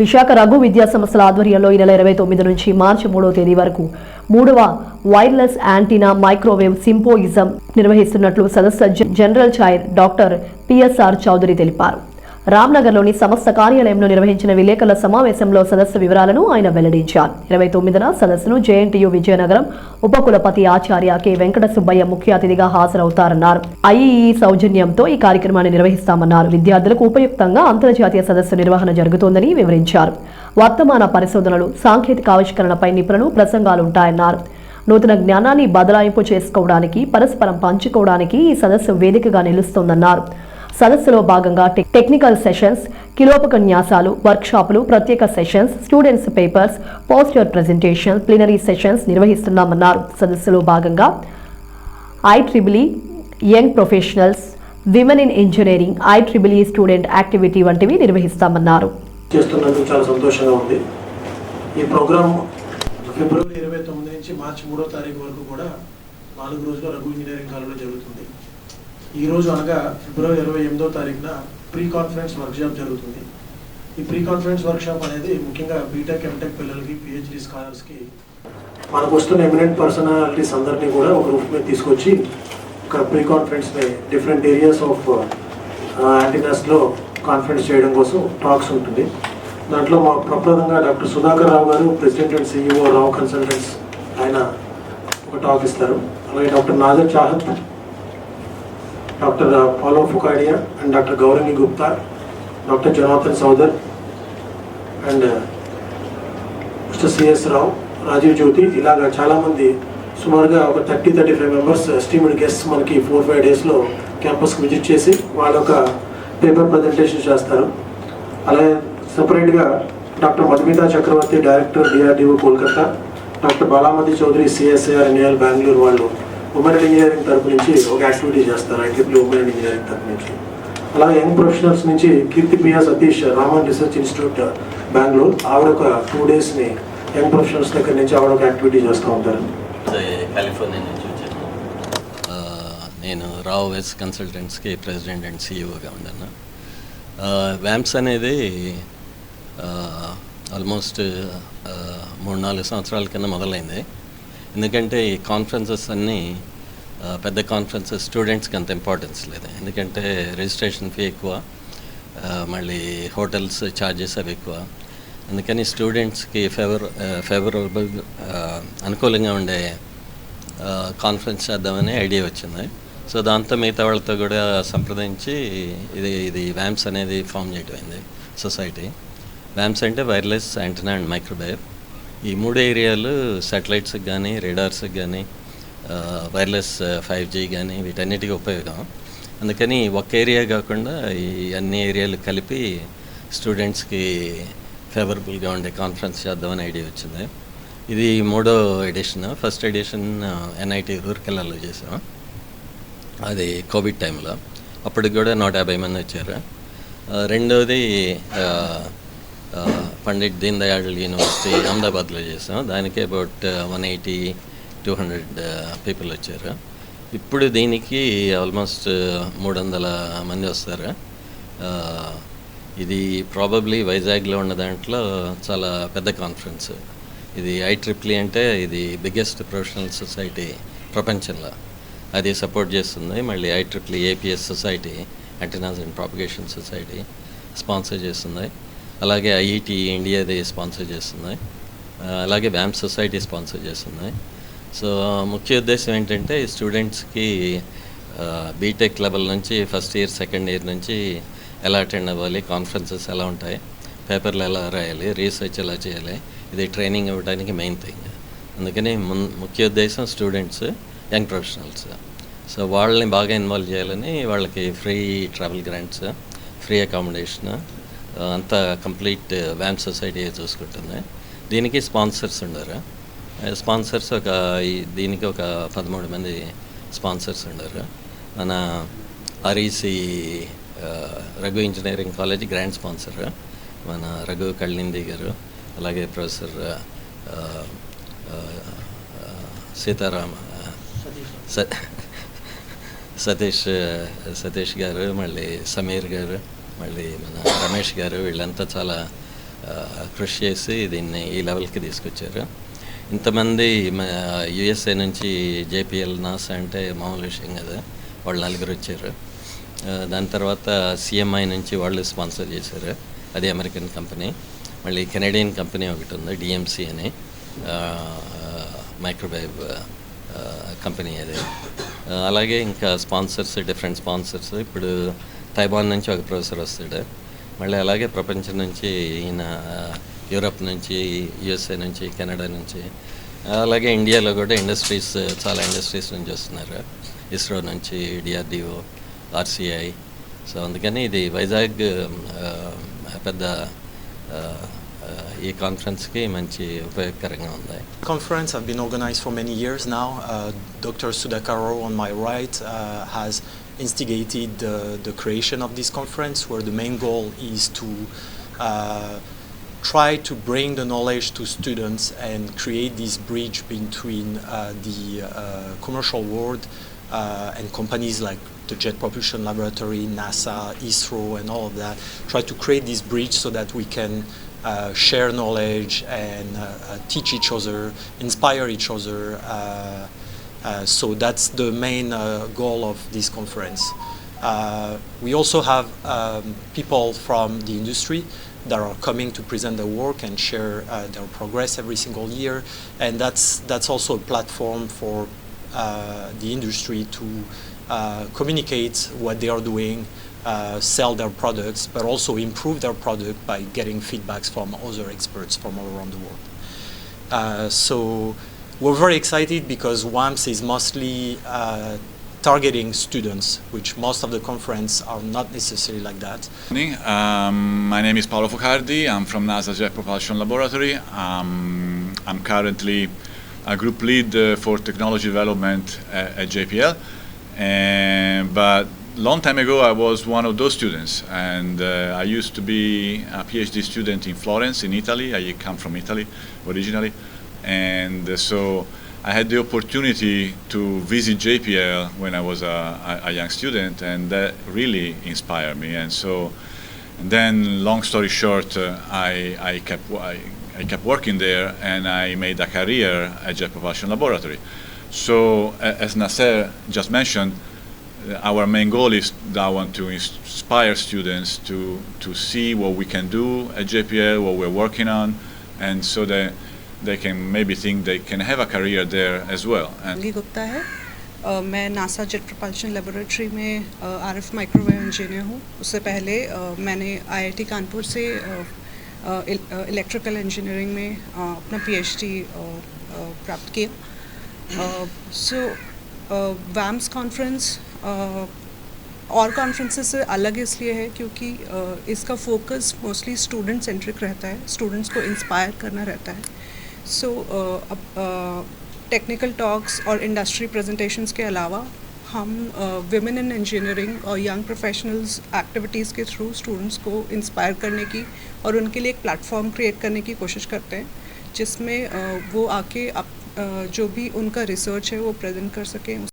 విశాఖ రఘు విద్యా సంస్థల ఆధ్వర్యంలో ఈ నెల ఇరవై తొమ్మిది నుంచి మార్చి మూడవ తేదీ వరకు మూడవ వైర్లెస్ యాంటీనా మైక్రోవేవ్ సింపోయిజం నిర్వహిస్తున్నట్లు సదస్సు general chair doctor PSR Chaudhary తెలిపారు. రామ్నగర్లోని సంస్థ కార్యాలయంలో నిర్వహించిన విలేకరుల సమావేశంలో సదస్సు వివరాలను ఆయన వెల్లడించారు. ఇరవై తొమ్మిదిన సదస్సును జేఎన్టీయూ విజయనగరం ఉపకులపతి ఆచార్య కె. వెంకట సుబ్బయ్య ముఖ్య అతిథిగా హాజరవుతారన్నారు. ఐఈఈ సౌజన్యంతో ఈ కార్యక్రమాన్ని నిర్వహిస్తామన్నారు. విద్యార్థులకు ఉపయుక్తంగా అంతర్జాతీయ సదస్సు నిర్వహణ జరుగుతోందని వివరించారు. వర్తమాన పరిశోధనలు సాంకేతిక ఆవిష్కరణపై నిపుణులు ప్రసంగాలుంటాయన్నారు. నూతన జ్ఞానాన్ని బదలాయింపు చేసుకోవడానికి పరస్పరం పంచుకోవడానికి ఈ సదస్సు వేదికగా నిలుస్తోందన్నారు. సదస్సులో భాగంగా టెక్నికల్ సెషన్స్ కిలోపకన్యాసాలు వర్క్షాపులు ప్రత్యేక sessions students papers poster presentation plenary sessions నిర్వహిస్తున్నామన్నారు. సదస్సులో భాగంగా ఐట్రిబిలీ young professionals women in engineering ఐట్రిబిలీ student activity వంటివి నిర్వహిస్తామన్నారు. చేస్తున్నందుకు చాలా సంతోషంగా ఉంది. ఈ ప్రోగ్రామ్ ఫిబ్రవరి ఇరవై తొమ్మిది నుంచి మార్చి మూడో తారీఖు వరకు కూడా నాలుగు రోజులు రఘు ఇంజనీరింగ్ కాలేజ్లో జరుగుతుంది. ఈ రోజు అనగా ఫిబ్రవరి ఇరవై ఎనిమిదో తారీఖున ప్రీ కాన్ఫరెన్స్ వర్క్షాప్ జరుగుతుంది. ఈ ప్రీ కాన్ఫరెన్స్ వర్క్షాప్ అనేది ముఖ్యంగా బీటెక్ ఎంటెక్ పిల్లలకి పిహెచ్డి స్కాలర్స్కి మనకు వస్తున్న ఎమినెంట్ పర్సనాలిటీస్ అందరినీ కూడా ఒక రూఫ్ మీద తీసుకొచ్చి ఒక pre conference different areas of యాంటీనాస్లో conference చేయడం కోసం టాక్స్ ఉంటుంది. దాంట్లో మా ప్రప్రదంగా డాక్టర్ సుధాకర్ రావు గారు president and CEO Rao consultants ఆయన ఒక టాక్ ఇస్తారు. అలాగే doctor Nazar Chahat doctor Paolo Fukadia and doctor Gauravi Gupta doctor Janardhan Soudar and mister C S Rao Rajiv Jyoti ఇలాగా చాలామంది సుమారుగా ఒక thirty thirty five members esteemed guest మనకి four five డేస్లో క్యాంపస్కి విజిట్ చేసి వాళ్ళ ఒక పేపర్ ప్రజెంటేషన్ చేస్తారు. అలాగే సపరేట్గా doctor Madhumita Chakraborty director DRDO Kolkata doctor Balamati Chaudhary CSIR NAL Bengaluru వాళ్ళు ఉమెన్ ఇంజనీరింగ్ తరపు నుంచి ఒక యాక్టివిటీ చేస్తారు ఐటీపీ ఉమెన్ ఇంజనీరింగ్ తరపు నుంచి. అలాగే యంగ్ ప్రొఫెషనల్స్ నుంచి కీర్తి ప్రియా సతీష్ రామన్ రీసెర్చ్ ఇన్స్టిట్యూట్ బెంగళూరు. ఆవిడ ఒక టూ డేస్ని యంగ్ ప్రొఫెషనల్స్ దగ్గర నుంచి ఆవిడ ఒక యాక్టివిటీ చేస్తూ ఉంటారు. కాలిఫోర్నియా నుంచి వచ్చాను. నేను రావు వెస్ కన్సల్టెంట్స్కి ప్రెసిడెంట్ అండ్ సీఈఓగా ఉన్నాను. వ్యాంప్స్ అనేది ఆల్మోస్ట్ మూడు నాలుగు సంవత్సరాల కింద మొదలైంది. ఎందుకంటే ఈ కాన్ఫరెన్సెస్ అన్నీ పెద్ద కాన్ఫరెన్సెస్ స్టూడెంట్స్కి అంత ఇంపార్టెన్స్ లేదు. ఎందుకంటే రిజిస్ట్రేషన్ ఫీ ఎక్కువ మళ్ళీ హోటల్స్ ఛార్జెస్ అవి ఎక్కువ. అందుకని స్టూడెంట్స్కి ఫేవర్ ఫేవరబుల్ అనుకూలంగా ఉండే కాన్ఫరెన్స్ చేద్దామని ఐడియా వచ్చింది. సో దాంతో మిగతా వాళ్ళతో కూడా సంప్రదించి ఇది ఇది వ్యామ్స్ అనేది ఫామ్ చేయటమైంది సొసైటీ వ్యామ్స్ అంటే వైర్లెస్ యాంటనా అండ్ మైక్రోవేవ్ ఈ మూడు ఏరియాలు సాటిలైట్స్కి కానీ రేడార్స్కి కానీ వైర్లెస్ ఫైవ్ జీ కానీ వీటన్నిటికీ ఉపయోగం. అందుకని ఒక్క ఏరియా కాకుండా ఈ అన్ని ఏరియాలు కలిపి స్టూడెంట్స్కి ఫేవరబుల్గా ఉండే కాన్ఫరెన్స్ చేద్దామని ఐడియా వచ్చింది. ఇది మూడో ఎడిషన్ ఫస్ట్ ఎడిషన్ ఎన్ఐటి రూర్కెల్లాలో చేసాం. అది కోవిడ్ టైంలో అప్పటికి కూడా నూట యాభై మంది వచ్చారు. రెండోది పండిట్ దీన్ దయాళ్ యూనివర్సిటీ అహ్మదాబాద్లో చేసాం దానికి about one eighty two hundred people వచ్చారు. ఇప్పుడు దీనికి ఆల్మోస్ట్ uh, మూడు వందల మంది వస్తారు. Uh, ఇది ప్రాబబ్లీ వైజాగ్లో ఉన్న దాంట్లో చాలా పెద్ద కాన్ఫరెన్స్ ఇది ఐట్రిప్లీ ట్రిప్లీ అంటే ఇది బిగ్గెస్ట్ ప్రొఫెషనల్ సొసైటీ ప్రపంచంలో. అది సపోర్ట్ చేస్తుంది. మళ్ళీ ఐట్రిప్లీ triple E APS society antennas and propagation society sponsor చేస్తుంది. అలాగే ఐఐటి ఇండియాది స్పాన్సర్ చేస్తుంది అలాగే వ్యామ్ సొసైటీ స్పాన్సర్ చేస్తుంది సో ముఖ్య ఉద్దేశం ఏంటంటే స్టూడెంట్స్కి బీటెక్ లెవెల్ నుంచి ఫస్ట్ ఇయర్ సెకండ్ ఇయర్ నుంచి ఎలా అటెండ్ అవ్వాలి కాన్ఫరెన్సెస్ ఎలా ఉంటాయి పేపర్లు ఎలా రాయాలి రీసెర్చ్ ఎలా చేయాలి ఇది ట్రైనింగ్ ఇవ్వడానికి మెయిన్ థింగ్. అందుకని మున్ ముఖ్య ఉద్దేశం స్టూడెంట్స్ యంగ్ ప్రొఫెషనల్స్. సో వాళ్ళని బాగా ఇన్వాల్వ్ చేయాలని వాళ్ళకి free travel grants free accommodation అంతా కంప్లీట్ వ్యామ్ సొసైటీ చూసుకుంటుంది. దీనికి స్పాన్సర్స్ ఉండరు. స్పాన్సర్స్ ఒక దీనికి ఒక పదమూడు మంది స్పాన్సర్స్ ఉండరు. మన REC Raghu engineering college grand sponsor మన రఘు కళ్ళింది గారు అలాగే ప్రొఫెసర్ సీతారామ స- సతీష్ సతీష్ గారు మళ్ళీ సమీర్ గారు మళ్ళీ మన రమేష్ గారు వీళ్ళంతా చాలా కృషి చేసి దీన్ని ఈ లెవెల్కి తీసుకొచ్చారు. ఇంతమంది యుఎస్ఏ నుంచి జేపీఎల్ నాస్ అంటే మామూలు విషయం కదా. వాళ్ళు నలుగురు వచ్చారు. దాని తర్వాత సిఎంఐ నుంచి వాళ్ళు స్పాన్సర్ చేశారు. అది అమెరికన్ కంపెనీ. మళ్ళీ కెనడియన్ కంపెనీ ఒకటి ఉంది డిఎంసి అని. మైక్రోవేవ్ కంపెనీ అది. అలాగే ఇంకా స్పాన్సర్స్ డిఫరెంట్ స్పాన్సర్స్. ఇప్పుడు తైవాన్ నుంచి ఒక ప్రొఫెసర్ వస్తాడు మళ్ళీ అలాగే ప్రపంచం నుంచి ఈయన యూరప్ నుంచి యుఎస్ఏ నుంచి కెనడా నుంచి అలాగే ఇండియాలో కూడా ఇండస్ట్రీస్ చాలా ఇండస్ట్రీస్ నుంచి వస్తున్నారు ఇస్రో నుంచి డిఆర్డిఓ ఆర్సిఐ సో అందుకని ఇది వైజాగ్ పెద్ద ఈ కాన్ఫరెన్స్కి మంచి ఉపయోగకరంగా ఉంది conference have been organized for many years now. Uh, Dr. Sudakaro on my right uh, instigated the creation of this conference, where the main goal is to uh, try to bring the knowledge to students and create this bridge between uh, the uh, commercial world uh, and companies like the Jet Propulsion Laboratory, NASA, ISRO, and all of that. Try to create this bridge so that we can uh, share knowledge and uh, teach each other, inspire each other. Uh, so that's the main uh, goal of this conference. Uh, we also have um, people from the industry that are coming to present their work and share uh, their progress every single year, and that's that's also a platform for uh, the industry to uh, communicate what they are doing, sell their products, but also improve their product by getting feedbacks from other experts from all around the world. So we're very excited because WAMS is mostly uh, targeting students, which most of the conference are not necessarily like that. Um, my name is Paolo Focardi. I'm from NASA Jet Propulsion Laboratory. Um, I'm currently a group lead uh, for technology development at, at JPL. And, but long time ago, I was one of those students, and uh, I used to be a PhD student in Florence, in Italy. I come from Italy originally, and uh, so I had the opportunity to visit JPL when I was a, a, young student, and that really inspired me. And so, and then, long story short, uh, I, I kept I, I kept working there, and I made a career at Jet Propulsion Laboratory. So, a- as Nasser just mentioned, uh, our main goal is that I want to inspire students to to see what we can do at JPL, what we're working on, and so that they can maybe think they can have a career there as well. And है अ, मैं NASA jet propulsion laboratory में R F microwave engineer हूँ उससे पहले अ, मैंने IIT Kanpur से electrical engineering में अपना पीएचडी प्राप्त किया। सो वैम्स कॉन्फ्रेंस और कॉन्फ्रेंसेस से अलग इसलिए है क्योंकि अ, इसका फोकस मोस्टली स्टूडेंट सेंट्रिक रहता है। स्टूडेंट्स को इंस्पायर करना रहता है। सो टेक्निकल टॉक्स और इंडस्ट्री प्रेजेंटेशंस के अलावा हम वेमेन इन इंजीनियरिंग और यंग प्रोफेशनल्स एक्टिविटीज़ के थ्रू स्टूडेंट्स को इंस्पायर करने की और उनके लिए एक प्लेटफॉर्म क्रिएट करने की कोशिश करते हैं जिसमें uh, वो आके अप, uh, जो भी उनका रिसर्च है वो प्रेजेंट कर सकें।